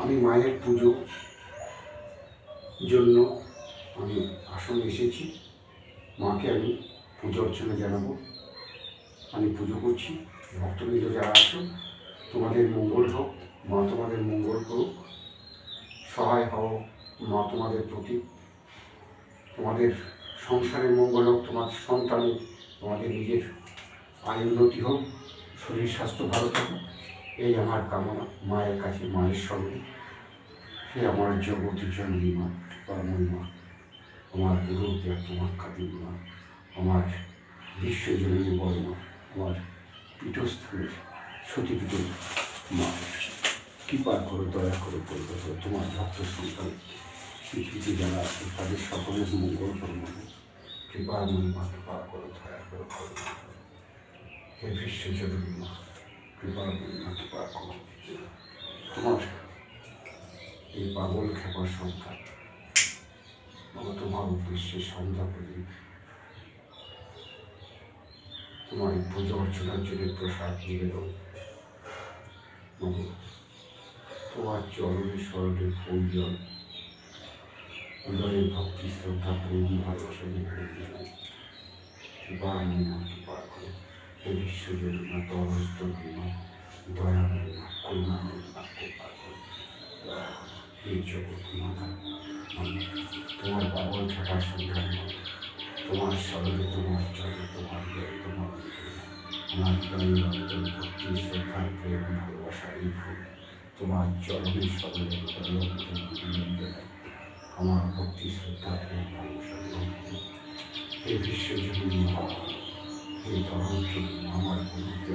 আমি মায়ের পুজো জন্য আমি আসনে এসেছি। মাকে আমি পুজো অর্চনা জানাব। আমি পুজো করছি। ভক্তবৃন্দ যারা আছো, তোমাদের মঙ্গল হোক, মা তোমাদের মঙ্গল করুক, সহায় হও, মা তোমাদের প্রতি। তোমাদের সংসারের মঙ্গল হোক, তোমার সন্তানের তোমাদের নিজের আয় উন্নতি হোক, শরীর স্বাস্থ্য ভালো থাকুক, এই আমার কামনা। মায়ের কাছে, মায়ের সঙ্গে। সে আমার জগতী জননী মা পরমী মা আমার গুরুদেব তোমার খাতি মা আমার বিশ্বজননী বড় মা আমার পীঠস্থানের সতীপীঠের মা। কৃপা করো, দয়া করো করো করো, তোমার ভক্ত সন্তান, পৃথিবীতে যারা আছে, তাদের সকলের মঙ্গল করো কৃপা, মহিমা, কৃপা করো, দয়া করো করো। হে বিশ্বজননী মা, কৃপা, মহিমা, কৃপা করো। তোমার এই পাগল খেপার সংখ্যা বাবা, তোমার উদ্দেশ্যে সন্ধ্যা প্রদীপ তোমার এই পুজো অর্চনার জন্য প্রসাদ নিবেদন তোমার চরণে স্মরণে ফুল হৃদয়ে ভক্তি, শ্রদ্ধা, প্রেম, ভালোবাসা নিবেদন করো। হে বিশ্বজনীমা তরস্ত মহিমা দয়া করুণা মহিমা কৃপা করো। করো হে জগৎ মাতা, আমি তোমার বাবল থাকার সন্ধান তোমার স্মরণে তোমার চরণে তোমার তোমার আমার হৃদয়ে অন্তর ভক্তি শ্রদ্ধা প্রেম, ভালোবাসা, এই ফুল তোমার চরণে নিবেদন জানাই। আমার ভক্তি, শ্রদ্ধা, প্রেম, ভালোবাসা। এই বিশ্বজনীন মা এই তরন্ত আমার গুরুকে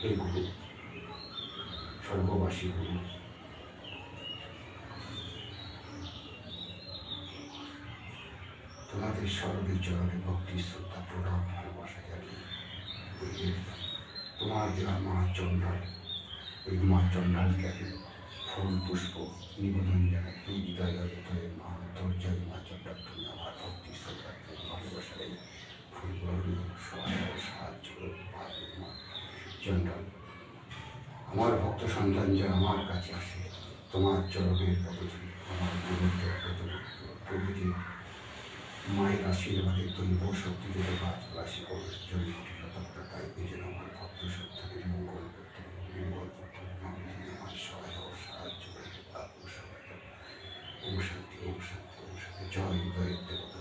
হে গুরু, স্বর্গবাসী গুরু। তোমাদের স্মরণে চরণে ভক্তি, শ্রদ্ধা, প্রণাম, ভালোবাসা জানিয়ে তোমার দেওয়া মা চন্ডাল ওই মা চন্ডালকে আমি ফুল, পুষ্প, নিবেদন জানাই। মা ধৈর্যই মা চন্ডাল তুমি আমার ভক্তি, শ্রদ্ধা ভালোবাসা এই ফুলগুলো সহায় ও সাহায্য করে পাবে মা চন্ডাল আমার ভক্ত সন্তান যে আমার কাছে আসে, তোমার চরণের পদধূলি আমার প্রভৃতি মায়ের আশীর্বাদে দৈব শক্তি যদি গাছ রাশি লতা তাই যেন আমার ভক্ত সন্তানের মঙ্গল করতে মঙ্গল করতে আমার সহায় ও সাহায্য ওম শান্তি ওম শান্তি ওম শান্তি, জয় হৃদয়ের দেবতা।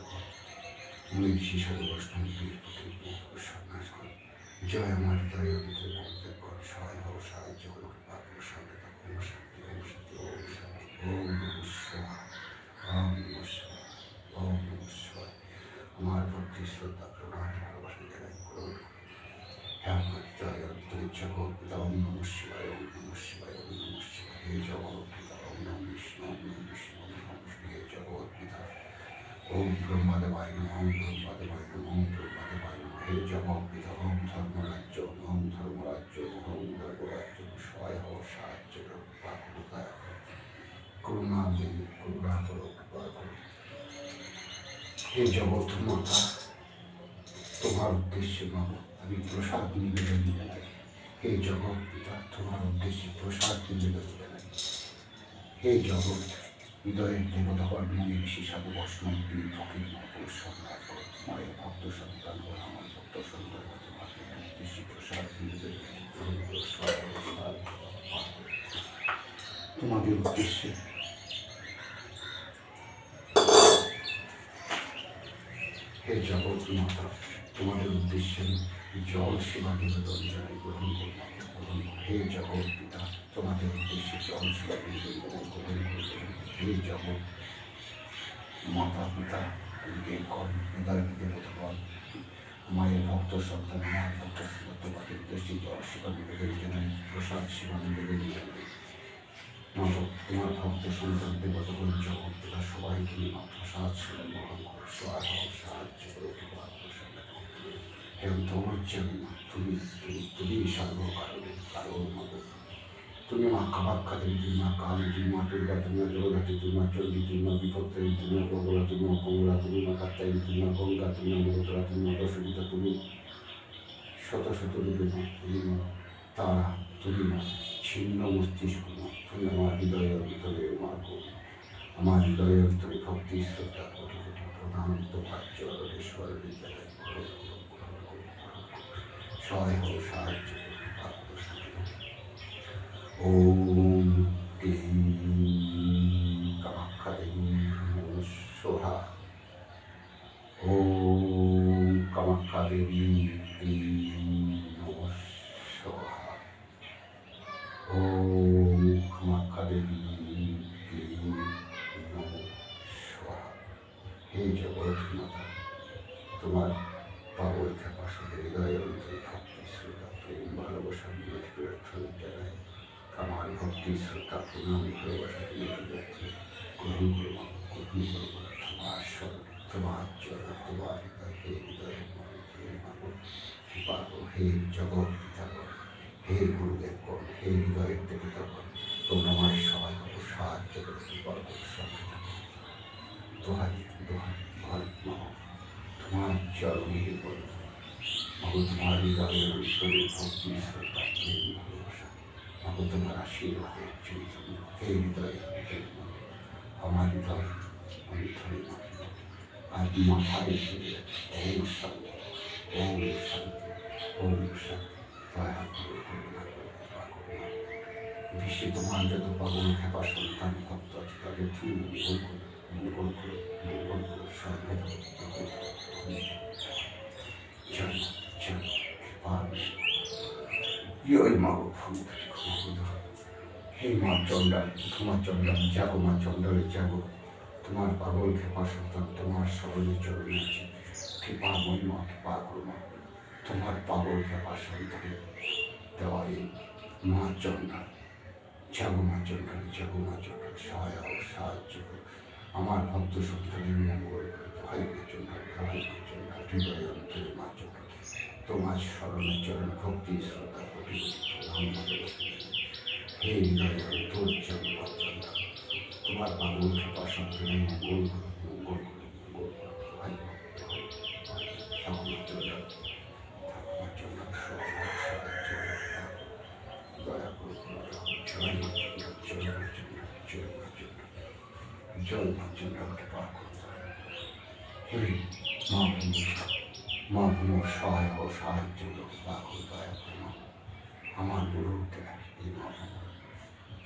মূল শিশু বৈষ্ণব সন্ন্যাস জয় আমার হৃদয় হৃদয় ভক্তের ঘর সহায় ও সাহায্য করে আত্ম সহায় ওম শান্তি ওম শান্তি ওম শান্তি ওম নমঃ শিবায় ওম নমঃ শিবায় ওম নমঃ শিবায় আমার ভক্তি শ্রদ্ধা প্রণাম ভালোবাসা জানাই গ্রহণ করি। হে আমার জয় অন্তরিক জগৎ পিতা ওম নমঃ শিবায় ওম নমঃ শিবায় ওম নমঃ শিবায় হে জগৎ পিতা ওম নমঃ বিষ্ণু ওম নমঃ বিষ্ণু ওম নমঃ বিষ্ণু হে জগৎ পিতা ওম ব্রহ্মদেবায় ওম ব্রহ্মদেবায় ওম ব্রহ্মদেবায় হে জগৎ পিতা ওম ধর্মরাজ্য ওম ধর্মরাজ্য ওম ধর্মরাজ্য, সহায় হও, সাহায্য করো দয়া করুণা দেবী করুণা করো, কৃপা করো। হে জগৎ মাতা, তোমার উদ্দেশ্যে বাবা আমি প্রসাদ নিবেদন জানাই হে জগৎ পিতা, তোমার উদ্দেশ্যে প্রসাদ নিবেদন জানাই হে জগৎ হৃদয়ের দেবতাবার মনে সাধু বৈষ্ণব বীর ফকির মহাপুরুষ সম্রাট মায়ের ভক্ত সন্তান ও আমার ভক্ত সন্তান প্রসাদ। তোমাদের উদ্দেশ্যে হে জগৎ মাতা, তোমাদের উদ্দেশ্যে জল সেবা নিবেদন জানাই গ্রহণ করুন। হে জগৎ পিতা তোমাদের উদ্দেশ্যে করুন হে জগৎ মাতা পিতা হৃদয় কর হৃদয় দেবতা কর মায়ের ভক্ত সন্তান আমার ভক্ত তোমাকে উদ্দেশ্যে জল সেবা নিবেদন জানাই প্রসাদ সেবা নিবেদন জানাই তোমার ভক্ত সন্তান দেবতগণ জগৎ পিতা সবাইকে নিয়ে মা প্রসাদ সেবা গ্রহণ করো সহায় এবং তোমার জন্য তুমি তুমি সর্বকারণ কারণ মাগো তুমি মা দেবী তুমি মা কালী তুমি মা দুর্গা তুমি মা জগদ্ধাত্রী তুমি মা চণ্ডী তুমি মা বিপত্তারী তুমি মা কমলা তুমি মা কমলা তুমি মা কাত্তায়ী তুমি মা গঙ্গা তুমি মা মগতরা তুমি মা দশমিতা তুমি শত শত রূপে মা তুমি মা তারা তুমি মা ছিন্ন মস্তিষ্ক মা তুমি আমার হৃদয়ের ভিতরে মা আমার হৃদয়ের ভিতরে ভক্তি শ্রদ্ধা প্রণাম তোমার চরণেশ্বর বিদ্যালয় সহায় হোক সাহায্য। ওম ক্লীং কামাখ্যা দেবী সোহা ওম কামাখ্যা দেবী জানাই আমার ভক্তি শ্রদ্ধা প্রণাম নিয়ে যাচ্ছে গ্রহণ করব গ্রহণ করব তোমার স্বরূপ তোমার চরণ তোমার হৃদয়, হে হৃদয় মাগো হে জগৎ জগৎ, হে গুরুদেব কোন হে হৃদয়ের দেবতা কোন তোমরা আমার সহায় করো সাহায্য করো কৃপা করো সঙ্গে থাকো দোহাই দোহাই দোহাই তোমার চরণে বল। তোমার হৃদয়ের অন্তরে ভক্তি, শ্রদ্ধা মাগো তোমার আশীর্বাদের চৈতন্য হে হৃদয় আমার হৃদয় অন্তরে আজ মাথায় ঘুরে ওম শান্তি ওম শান্তি শান্তি। বিশ্বে তোমার যত পাগল খেপা সন্তান, ভক্ত আছে, তাদের তুমি মঙ্গল করো মঙ্গল করো মঙ্গল করো, সর্বদা চল চল কৃপা ইয়ই মাগো ফুল হে মা চণ্ডাল তোমার চণ্ডাল জাগো মা চণ্ডালে জাগো তোমার পাগল খেপা সন্তান, তোমার স্মরণে চরণ আছে। কৃপা মহিমা, কৃপা করুমা তোমার পাগল খেপা সন্তানের দেওয়া এই মা চণ্ডাল জাগো মা চণ্ডাল জাগো মা চণ্ডাল সহায় সাহায্য আমার ভক্ত সন্তানের মঙ্গল চণ্ডাল দোহাই মা চণ্ডাল হৃদয় অন্তরে মা চণ্ডাল তোমার স্মরণে চরণ ভক্তি, শ্রদ্ধা ভালোবাসা হে হৃদয় চরণ তোমার পাগল কৃপা সন্তানের মঙ্গল মঙ্গল দয়া করো, জয় মা জয় মা সহায় ও সাহায্য দয়া করো। আমার গুরুকে উঠতে এই ভাষা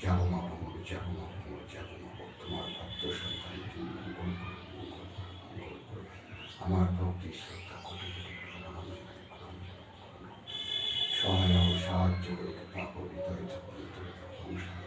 যাব মা ভগব যাব মা ভগব যাব মা ভগ তোমার ভক্ত সন্তান মঙ্গল আমার ভক্তি শ্রদ্ধা কোটি কোটি সহায় সাহায্য করে কৃপা করি সংসার